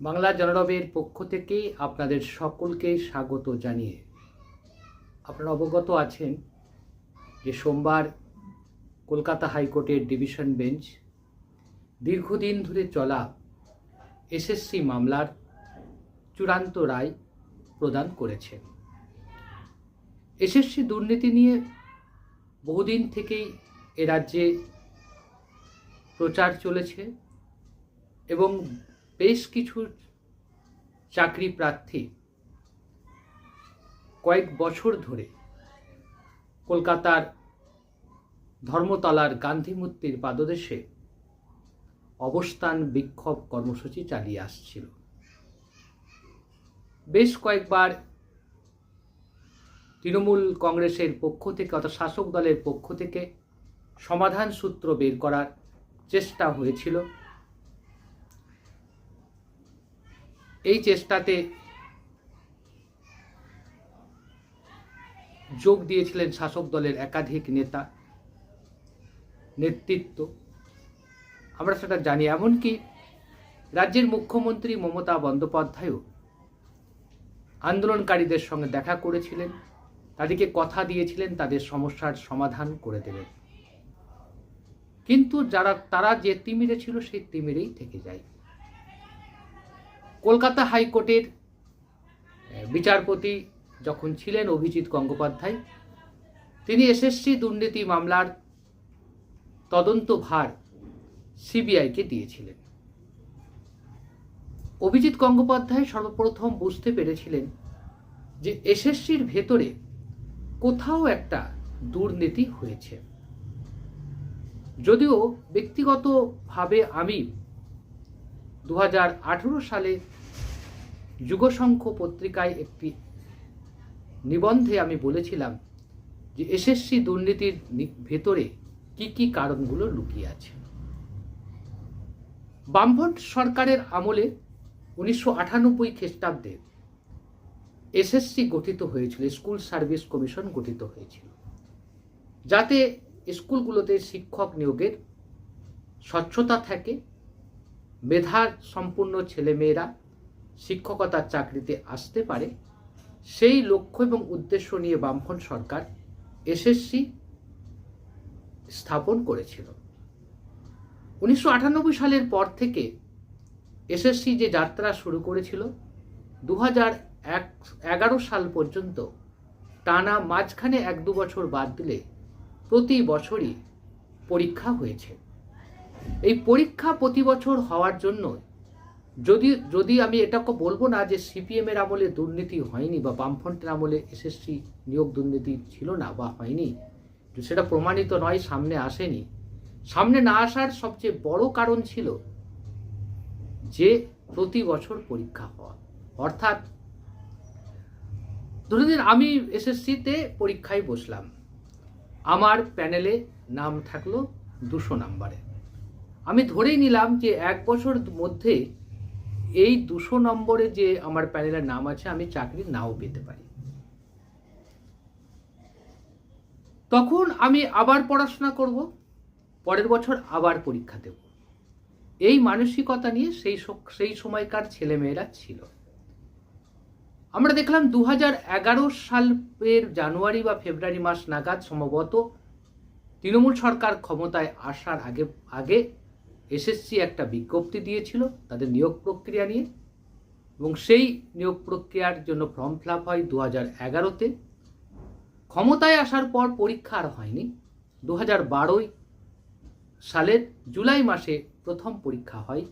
বাংলা জনরবের পক্ষ থেকে আপনাদের সকলকে স্বাগত জানিয়ে আপনারা অবগত আছেন যে সোমবার কলকাতা হাইকোর্টের ডিভিশন বেঞ্চ দীর্ঘদিন ধরে চলা এসএসসি মামলার চূড়ান্ত রায় প্রদান করেছে। এসএসসি দুর্নীতি নিয়ে বহুদিন থেকেই এ রাজ্যে প্রচার চলেছে এবং বেশ কিছু চাকরি প্রার্থী কয়েক বছর ধরে কলকাতার ধর্মতলার গান্ধী মূর্তির পাদদেশে অবস্থান বিক্ষোভ কর্মসূচি চালিয়ে আসছিল। বেশ কয়েকবার তৃণমূল কংগ্রেসের পক্ষ থেকে অর্থাৎ শাসক দলের পক্ষ থেকে সমাধান সূত্র বের করার চেষ্টা হয়েছিল। এই চেষ্টাতে যোগ দিয়েছিলেন শাসক দলের একাধিক নেতা, নেতৃত্ব। আমরা সেটা জানি, এমনকি রাজ্যের মুখ্যমন্ত্রী মমতা বন্দ্যোপাধ্যায়ও আন্দোলনকারীদের সঙ্গে দেখা করেছিলেন, তাদেরকে কথা দিয়েছিলেন, তাদের সমস্যার সমাধান করে দেবেন। কিন্তু যারা, তারা যে তিমিরে ছিল, সেই তিমিরেই থেকে যায়। কলকাতা হাইকোর্টের বিচারপতি যখন ছিলেন অভিজিৎ গঙ্গোপাধ্যায়, তিনি এসএসসি দুর্নীতি মামলার তদন্ত ভার সিবিআইকে দিয়েছিলেন। অভিজিৎ গঙ্গোপাধ্যায় সর্বপ্রথম বুঝতে পেরেছিলেন যে এসএসসির ভেতরে কোথাও একটা দুর্নীতি হয়েছে। যদিও ব্যক্তিগতভাবে আমি দু হাজার আঠেরো সালে যুগসংখ্য পত্রিকায় একটি নিবন্ধে আমি বলেছিলাম যে এসএসসি দুর্নীতির ভেতরে কি কি কারণগুলো লুকিয়ে আছে। বামফ্রন্ট সরকারের আমলে উনিশশো আটানব্বই খ্রিস্টাব্দে এসএসসি গঠিত হয়েছিল, স্কুল সার্ভিস কমিশন গঠিত হয়েছিল। যাতে স্কুলগুলোতে শিক্ষক নিয়োগের স্বচ্ছতা থাকে মেধা সম্পূর্ণ ছেলেমেয়েরা শিক্ষকতার চাকরিতে আসতে পারে, সেই লক্ষ্য এবং উদ্দেশ্য নিয়ে বামফ্রন্ট সরকার এসএসসি স্থাপন করেছিল। উনিশশো আটানব্বই সালের পর থেকে এসএসসি যে যাত্রা শুরু করেছিল দু এগারো সাল পর্যন্ত টানা মাঝখানে এক দু বছর বাদ দিলে প্রতি বছরই পরীক্ষা হয়েছে। এই পরীক্ষা প্রতি বছর হওয়ার জন্য যদি যদি আমি এটাকে বলব না যে সিপিএমের আমলে দুর্নীতি হয়নি বা বামফ্রন্টের আমলে এসএসসি নিয়োগ দুর্নীতি ছিল না বা হয়নি, সেটা প্রমাণিত নয়, সামনে আসেনি। সামনে না আসার সবচেয়ে বড় কারণ ছিল যে প্রতি বছর পরীক্ষা হওয়া। অর্থাৎ ধরে দিন আমি এসএসসিতে পরীক্ষায় বসলাম, আমার প্যানেলে নাম থাকল দুশো নাম্বারে। আমি ধরেই নিলাম যে এক বছর মধ্যে এই দুশো নম্বরে যে আমার প্যানেলের নাম আছে, আমি চাকরি নাও পেতে পারি। তখন আমি আবার পড়াশোনা করব, পরের বছর আবার পরীক্ষা দেব। এই মানসিকতা নিয়ে সেই সেই সময়কার ছেলেমেয়েরা ছিল। আমরা দেখলাম দু এগারো সালের জানুয়ারি বা ফেব্রুয়ারি মাস নাগাদ সম্ভবত তৃণমূল সরকার ক্ষমতায় আসার আগে আগে এসএসসি একটা বিজ্ঞপ্তি দিয়েছিল তাদের নিয়োগ প্রক্রিয়া নিয়ে। এবং সেই নিয়োগ প্রক্রিয়ার জন্য ফর্ম ফিল আপ হয় দু হাজার এগারোতে। ক্ষমতায় আসার পর পরীক্ষা আর হয়নি। দু হাজার বারোই সালের জুলাই মাসে প্রথম পরীক্ষা হয়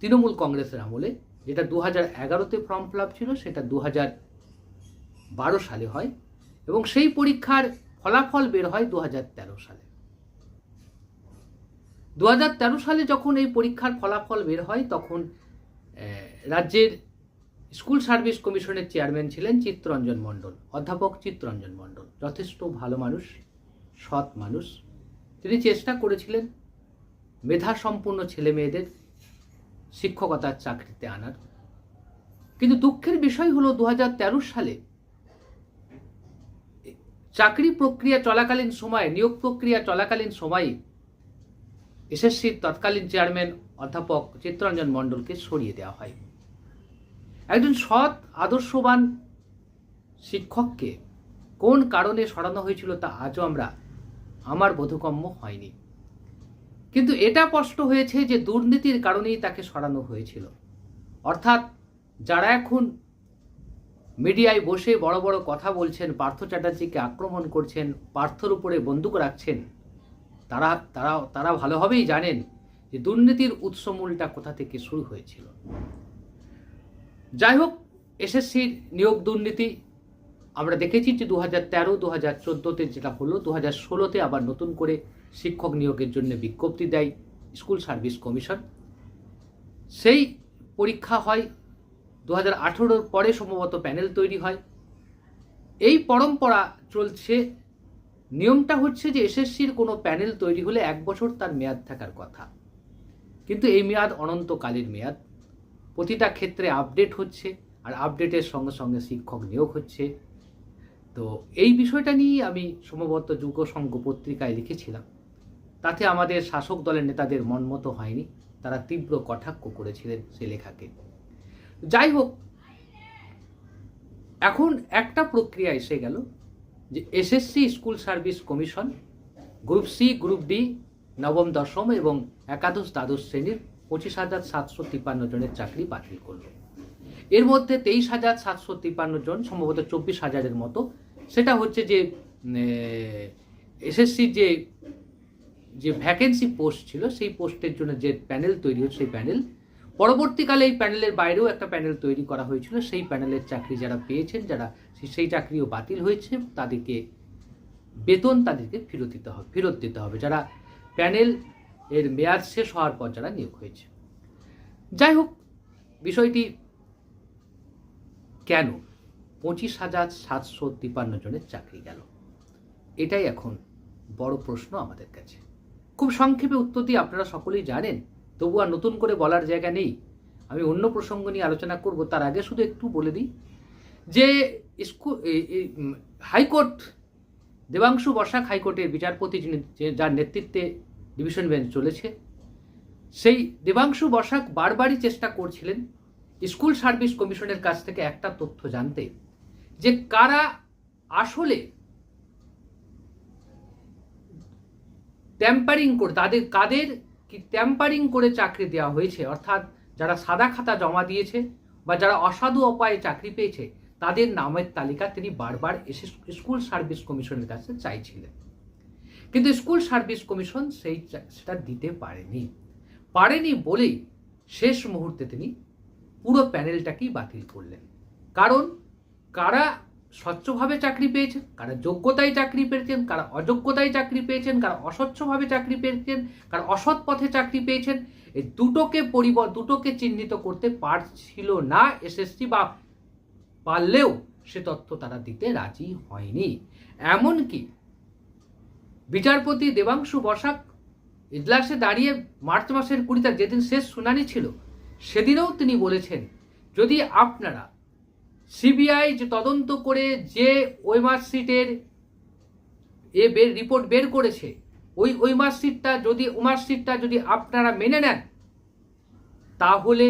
তৃণমূল কংগ্রেসের আমলে। যেটা দু হাজার এগারোতে ফর্ম ফিল আপ ছিল, সেটা দু হাজার বারো সালে হয়। এবং সেই পরীক্ষার ফলাফল বের হয় দু হাজার তেরো সালে। দু হাজার তেরো সালে যখন এই পরীক্ষার ফলাফল বের হয়, তখন রাজ্যের স্কুল সার্ভিস কমিশনের চেয়ারম্যান ছিলেন চিত্তরঞ্জন মণ্ডল, অধ্যাপক চিত্তরঞ্জন মণ্ডল। যথেষ্ট ভালো মানুষ, সৎ মানুষ। তিনি চেষ্টা করেছিলেন মেধা সম্পন্ন ছেলে মেয়েদের শিক্ষকতার চাকরিতে আনার। কিন্তু দুঃখের বিষয় হলো দু হাজার তেরো সালে চাকরি প্রক্রিয়া চলাকালীন সময়ে, নিয়োগ প্রক্রিয়া চলাকালীন সময়ে এসএসসির তৎকালীন চেয়ারম্যান অধ্যাপক চিত্তরঞ্জন মণ্ডলকে সরিয়ে দেওয়া হয়। একজন সৎ, আদর্শবান শিক্ষককে কোন কারণে সরানো হয়েছিল তা আজও আমরা আমার বোধগম্য হয়নি। কিন্তু এটা স্পষ্ট হয়েছে যে দুর্নীতির কারণেই তাকে সরানো হয়েছিল। অর্থাৎ যারা এখন মিডিয়ায় বসে বড় বড় কথা বলছেন, পার্থ চ্যাটার্জিকে আক্রমণ করছেন, পার্থর উপরে বন্দুক রাখছেন তারা তারা তারা ভালোভাবেই জানেন যে দুর্নীতির উৎসমূলটা কোথা থেকে শুরু হয়েছিল। যাই হোক এসএসসির নিয়োগ দুর্নীতি, আমরা দেখেছি যে দু হাজার তেরো দু হাজার চোদ্দোতে যেটা হলো দু হাজার ষোলোতে আবার নতুন করে শিক্ষক নিয়োগের জন্য বিজ্ঞপ্তি দেয় স্কুল সার্ভিস কমিশন। সেই পরীক্ষা হয় দু হাজার পরে সম্ভবত প্যানেল তৈরি হয়। এই পরম্পরা চলছে নিয়মটা হচ্ছে যে এসএসসির কোনো প্যানেল তৈরি হলে এক বছর তার মেয়াদ থাকার কথা। কিন্তু এই মেয়াদ অনন্তকালের মেয়াদ। প্রতিটা ক্ষেত্রে আপডেট হচ্ছে আর আপডেটের সঙ্গে সঙ্গে শিক্ষক নিয়োগ হচ্ছে। তো এই বিষয়টা নিয়েই আমি সম্ভবত যুগ সংঘ পত্রিকায় লিখেছিলাম। তাতে আমাদের শাসক দলের নেতাদের মনমতো হয়নি। তারা তীব্র কটাক্ষ করেছিলেন সে লেখাকে। যাই হোক, এখন একটা প্রক্রিয়া এসে গেল। যে SSC school service commission group C group D নবম, দশম এবং একাদশ, দ্বাদশ শ্রেণির পঁচিশ হাজার সাতশো তিপ্পান্ন জনের চাকরি বাতিল করল। এর মধ্যে তেইশ হাজার সাতশো তিপ্পান্ন জন, সম্ভবত চব্বিশ হাজারের মতো, সেটা হচ্ছে যে এসএসসির যে যে ভ্যাকেন্সি পোস্ট ছিল, সেই পোস্টের জন্য যে প্যানেল তৈরি হচ্ছে সেই প্যানেল পরবর্তীকালে এই প্যানেলের বাইরেও একটা প্যানেল তৈরি করা হয়েছিল। সেই প্যানেলের চাকরি যারা পেয়েছেন, যারা সেই চাকরিও বাতিল হয়েছে, তাদেরকে বেতন তাদেরকে ফেরত দিতে হবে ফেরত দিতে হবে। যারা প্যানেল এর মেয়াদ শেষ হওয়ার পর যারা নিয়োগ হয়েছে। যাই হোক, বিষয়টি কেন? পঁচিশ হাজার সাতশো তিপ্পান্ন জনের চাকরি গেল। এটাই এখন বড় প্রশ্ন আমাদের কাছে। খুব সংক্ষেপে উত্তর দিয়ে আপনারা সকলেই জানেন তবু আর নতুন করে বলার জায়গা নেই। আমি অন্য প্রসঙ্গ নিয়ে আলোচনা করব, তার আগে শুধু একটু বলে দিই যে স্কুল হাইকোর্ট, দেবাংশু বসাক হাইকোর্টের বিচারপতি যিনি যার নেতৃত্বে ডিভিশন বেঞ্চ চলেছে, সেই দেবাংশু বসাক বারবারই চেষ্টা করছিলেন স্কুল সার্ভিস কমিশনের কাছ থেকে একটা তথ্য জানতে, যে কারা আসলে ট্যাম্পারিং করে, তাদের, কাদের কি ট্যাম্পারিং করে চাকরি দেওয়া হয়েছে, অর্থাৎ যারা সাদা খাতা জমা দিয়েছে বা যারা অসাধু উপায়ে চাকরি পেয়েছে, তাদের নামের তালিকা তিনি বারবার এসে স্কুল সার্ভিস কমিশনের কাছে চাইছিলেন। কিন্তু স্কুল সার্ভিস কমিশন সেই সেটা দিতে পারেনি। পারেনি বলেই শেষ মুহূর্তে তিনি পুরো প্যানেলটাকেই বাতিল করলেন। কারণ কারা স্বচ্ছভাবে চাকরি পেয়েছেন, কারা যোগ্যতায় চাকরি পেয়েছেন, কারা অযোগ্যতায় চাকরি পেয়েছেন, কারা অস্বচ্ছভাবে চাকরি পেয়েছেন, কারা অসৎ পথে চাকরি পেয়েছেন এই দুটোকে পরিব, দুটোকে চিহ্নিত করতে পারছিল না এসএসসি বা পারলেও সে তথ্য তারা দিতে রাজি হয়নি। এমনকি বিচারপতি দেবাংশু বসাক ইজলাসে দাঁড়িয়ে মার্চ মাসের কুড়ি তারিখ যেদিন শেষ শুনানি ছিল, সেদিনেও তিনি বলেছেন, যদি আপনারা সিবিআই যে তদন্ত করে যে ওই মার্কশিটের এ বের, রিপোর্ট বের করেছে, ওই ওই মার্কশিটটা যদি মার্কশিটটা যদি আপনারা মেনে নেন, তাহলে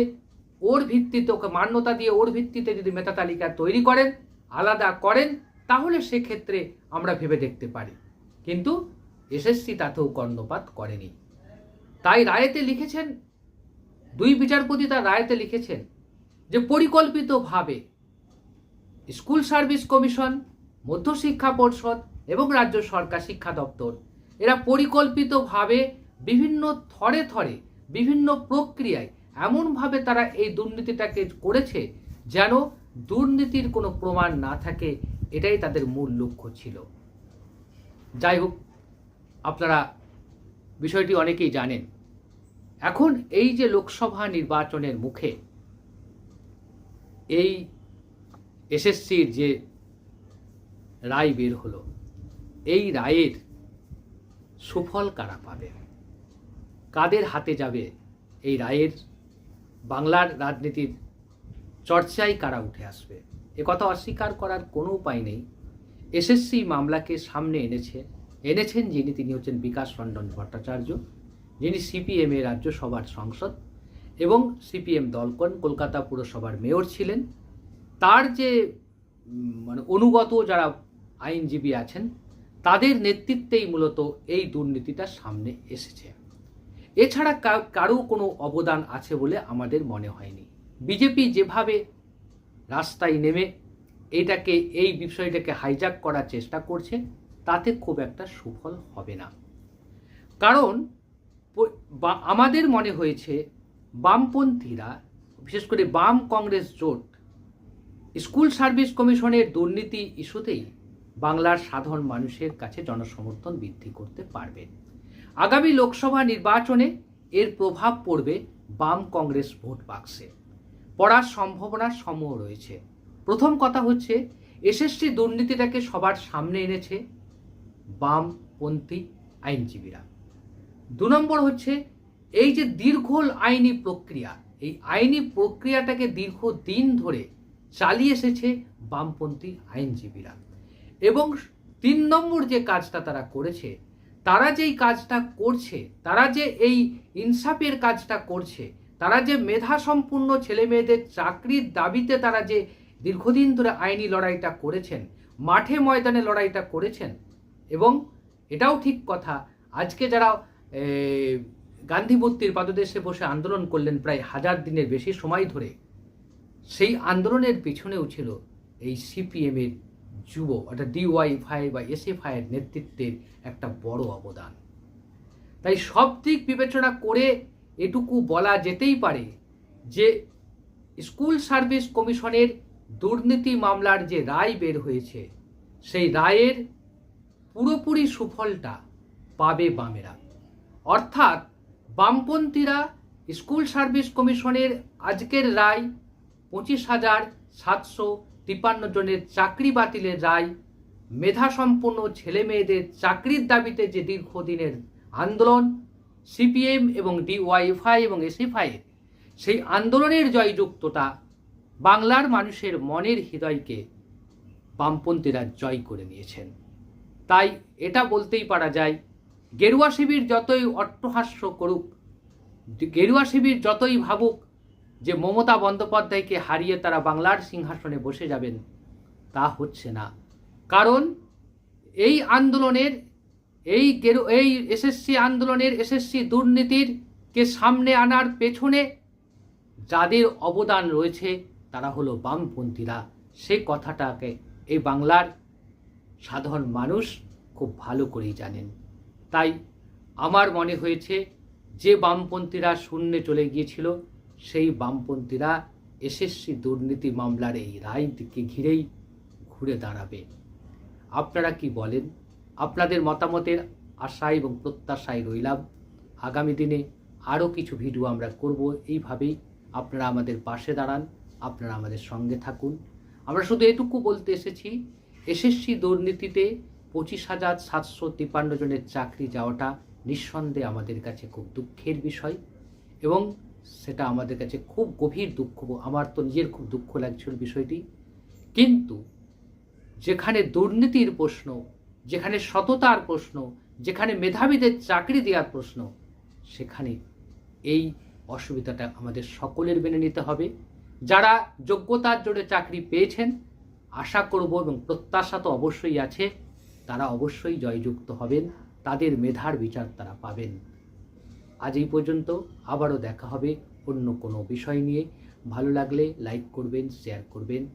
ওর ভিত্তিতে ওকে মান্যতা দিয়ে ওর ভিত্তিতে যদি মেধা তালিকা তৈরি করেন, আলাদা করেন, তাহলে সেক্ষেত্রে আমরা ভেবে দেখতে পারি। কিন্তু এসএসসি তাতেও কর্ণপাত করেনি। তাই রায়েতে লিখেছেন, দুই বিচারপতি তার রায়েতে লিখেছেন যে পরিকল্পিতভাবে স্কুল সার্ভিস কমিশন মধ্যশিক্ষা পর্ষদ এবং রাজ্য সরকার শিক্ষা দপ্তর। এরা পরিকল্পিতভাবে বিভিন্ন থরে থরে, বিভিন্ন প্রক্রিয়ায় এমনভাবে তারা এই দুর্নীতিটাকে করেছে যেন দুর্নীতির কোনো প্রমাণ না থাকে, এটাই তাদের মূল লক্ষ্য ছিল। যাই হোক, আপনারা বিষয়টি অনেকেই জানেন। এখন এই যে লোকসভা নির্বাচনের মুখে এই এসএসসির যে রায় বের হলো, এই রায়ের সুফল কারা পাবে? কাদের হাতে যাবে এই রায়ের? বাংলার রাজনীতির চর্চায় কারা উঠে আসবে? এ কথা অস্বীকার করার কোনো উপায় নেই। এসএসসি মামলাকে সামনে এনেছে, এনেছেন যিনি, তিনি হচ্ছেন বিকাশ রঞ্জন ভট্টাচার্য, যিনি সিপিএম এর রাজ্যসভার সংসদ এবং সিপিএম দলকন, কলকাতা পুরসভার মেয়র ছিলেন। তার যে মানে অনুগত যারা আইনজীবী আছেন, তাদের নেতৃত্বেই মূলত এই দুর্নীতিটা সামনে এসেছে। এছাড়া কারও কোনো অবদান আছে বলে আমাদের মনে হয়নি। বিজেপি যেভাবে রাস্তায় নেমে এটাকে, এই বিষয়টাকে হাইজ্যাক করার চেষ্টা করছে, তাতে খুব একটা সুফল হবে না। কারণ আমাদের মনে হয়েছে বামপন্থীরা, বিশেষ করে বাম কংগ্রেস জোট স্কুল সার্ভিস কমিশনের দুর্নীতি ইস্যুতেই বাংলার সাধারণ মানুষের কাছে জনসমর্থন বৃদ্ধি করতে পারবে। আগামী লোকসভা নির্বাচনে এর প্রভাব পড়বে বাম কংগ্রেস ভোট বাক্সে। পড়ার সম্ভাবনা সমূহ রয়েছে। প্রথম কথা হচ্ছে, এসএসসি দুর্নীতিটাকে সবার সামনে এনেছে বামপন্থী আইনজীবীরা। দু নম্বর হচ্ছে, এই যে দীর্ঘ আইনি প্রক্রিয়া, এই আইনি প্রক্রিয়াটাকে দীর্ঘ দিন ধরে চালিয়ে এসেছে বামপন্থী আইনজীবীরা। এবং তিন নম্বর যে কাজটা তারা করেছে, তারা যেই কাজটা করছে, তারা যে এই ইনসাফের কাজটা করছে, তারা যে মেধা সম্পূর্ণ ছেলে মেয়েদের চাকরির দাবিতে তারা যে দীর্ঘদিন ধরে আইনি লড়াইটা করেছেন, মাঠে ময়দানে লড়াইটা করেছেন, এবং এটাও ঠিক কথা, আজকে যারা গান্ধী মূর্তির পাদদেশে বসে আন্দোলন করলেন প্রায় হাজার দিনের বেশি সময় ধরে সেই আন্দোলনের পিছনেও ছিল এই সিপিএমের যুব, অর্থাৎ ডিওয়াইফাই বা এসএফআইয়ের নেতৃত্বের একটা বড় অবদান। তাই সব দিক বিবেচনা করে এটুকু বলা যেতেই পারে যে স্কুল সার্ভিস কমিশনের দুর্নীতি মামলার যে রায় বের হয়েছে, সেই রায়ের পুরোপুরি সুফলটা পাবে বামেরা। অর্থাৎ বামপন্থীরা স্কুল সার্ভিস কমিশনের আজকের রায় পঁচিশ হাজার সাতশো তিপ্পান্ন জনের চাকরি বাতিলের রায়। মেধাসম্পন্ন ছেলে মেয়েদের চাকরির দাবিতে যে দীর্ঘদিনের আন্দোলন, সিপিএম এবং ডিওয়াইফআই এবং এসএফআই সেই আন্দোলনের জয়যুক্ততা বাংলার মানুষের মনের হৃদয়কে বামপন্থীরা জয় করে নিয়েছেন। তাই এটা বলতেই পারা যায়, গেরুয়া শিবির যতই অট্টহাস্য করুক, গেরুয়া শিবির যতই ভাবুক যে মমতা বন্দ্যোপাধ্যায়কে হারিয়ে তারা বাংলার সিংহাসনে বসে যাবেন, তা হচ্ছে না। কারণ এই আন্দোলনের, এই গেরু, এই এসএসসি আন্দোলনের, এসএসসি দুর্নীতির কে সামনে আনার পেছনে যাদের অবদান রয়েছে, তারা হলো বামপন্থীরা। সে কথাটাকে এই বাংলার সাধারণ মানুষ খুব ভালো করেই জানেন। তাই আমার মনে হয়েছে, যে বামপন্থীরা শূন্যে চলে গিয়েছিল সেই বামপন্থীরা এসএসসি দুর্নীতি মামলার এই রায়কে ঘিরেই ঘুরে দাঁড়াবে। আপনারা কি বলেন? আপনাদের মতামতের আশা এবং প্রত্যাশায় রইলাম। আগামী দিনে আরও কিছু ভিডিও আমরা করব। এইভাবেই আপনারা আমাদের পাশে দাঁড়ান, আপনারা আমাদের সঙ্গে থাকুন। আমরা শুধু এটুকু বলতে এসেছি, এসএসসি দুর্নীতিতে পঁচিশ হাজার সাতশো তিপ্পান্ন জনের চাকরি যাওয়াটা নিঃসন্দেহে আমাদের কাছে খুব দুঃখের বিষয় এবং সেটা আমাদের কাছে খুব গভীর দুঃখ আমার তো নিজের খুব দুঃখ লাগছিল বিষয়টি। কিন্তু যেখানে দুর্নীতির প্রশ্ন, যেখানে সততার প্রশ্ন, যেখানে মেধাবীদের চাকরি দেওয়ার প্রশ্ন, সেখানে এই অসুবিধাটা আমাদের সকলের মেনে নিতে হবে। যারা যোগ্যতার জোরে চাকরি পেয়েছেন, আশা করব এবং প্রত্যাশা তো অবশ্যই আছে, তারা অবশ্যই জয়যুক্ত হবেন, তাদের মেধার বিচার তারা পাবেন। আজ এই পর্যন্ত। আবারও দেখা হবে অন্য কোনো বিষয় নিয়ে। ভালো লাগলে লাইক করবেন শেয়ার করবেন।